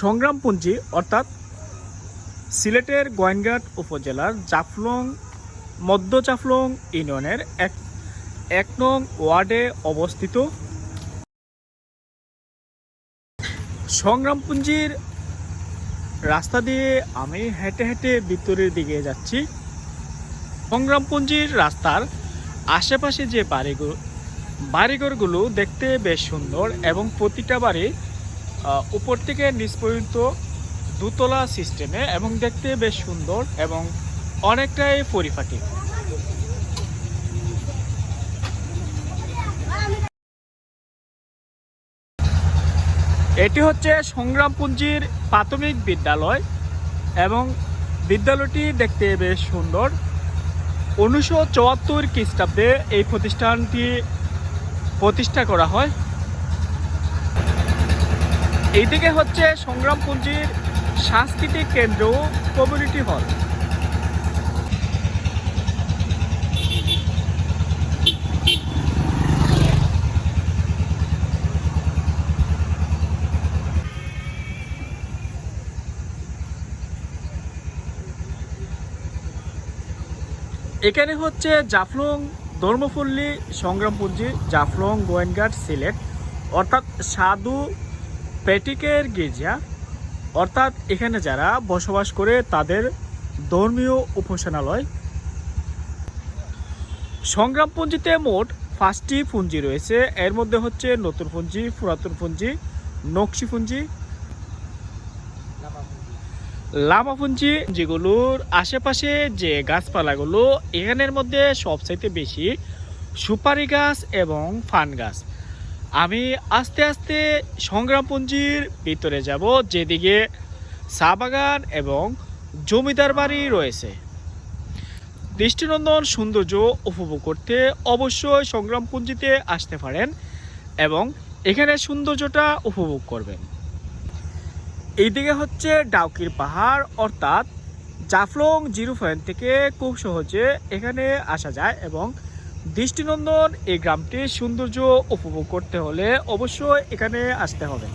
সংগ্রামপুঞ্জি, অর্থাৎ সিলেটের গোয়েনঘাট উপজেলার জাফলং, মধ্য জাফলং ইউনিয়নের এক এক নং ওয়ার্ডে অবস্থিত। সংগ্রামপুঞ্জির রাস্তা দিয়ে আমি হেঁটে হেঁটে ভিতরের দিকে যাচ্ছি। সংগ্রামপুঞ্জির রাস্তার আশেপাশে যে বাড়িগুলো বাড়িঘরগুলো দেখতে বেশ সুন্দর এবং প্রতিটা বাড়ি উপর থেকে নিচ পর্যন্ত দুতলা সিস্টেমে এবং দেখতে বেশ সুন্দর এবং অনেকটাই পরিপাটি। এটি হচ্ছে সংগ্রামপুঞ্জির প্রাথমিক বিদ্যালয় এবং বিদ্যালয়টি দেখতে বেশ সুন্দর। উনিশশো চুয়াত্তর খ্রিস্টাব্দে এই প্রতিষ্ঠানটি প্রতিষ্ঠা করা হয়। এইদিকে হচ্ছে সংগ্রামপুঞ্জির সাংস্কৃতিক কেন্দ্র কমিউনিটি হল এখানে হচ্ছে জাফলং ধর্মপল্লী সংগ্রামপুঞ্জি জাফলং গোয়েনঘাট সিলেট, অর্থাৎ সাধু পেটিকের গির্জা অর্থাৎ এখানে যারা বসবাস করে তাদের ধর্মীয় উপাসনালয়। সংগ্রামপুঞ্জিতে মোট পাঁচটি পুঞ্জি রয়েছে। এর মধ্যে হচ্ছে নতুন পুঞ্জি, পুরাতন পুঞ্জি, নকশি পুঞ্জি লামাপুঞ্জি যেগুলোর আশেপাশে যে গাছপালাগুলো, এখানের মধ্যে সবচাইতে বেশি সুপারি গাছ এবং ফান গাছ। আমি আস্তে আস্তে সংগ্রামপুঞ্জির ভিতরে যাব, যেদিকে চা বাগান এবং জমিদার বাড়ি রয়েছে। দৃষ্টিনন্দন সৌন্দর্য উপভোগ করতে অবশ্যই সংগ্রামপুঞ্জিতে আসতে পারেন এবং এখানে সৌন্দর্যটা উপভোগ করবেন। এইদিকে হচ্ছে ডাউকির পাহাড়, অর্থাৎ জাফলং জিরো পয়েন্ট থেকে খুব সহজে এখানে আসা যায় এবং দৃষ্টিনন্দন এই গ্রামটির সৌন্দর্য উপভোগ করতে হলে অবশ্যই এখানে আসতে হবে।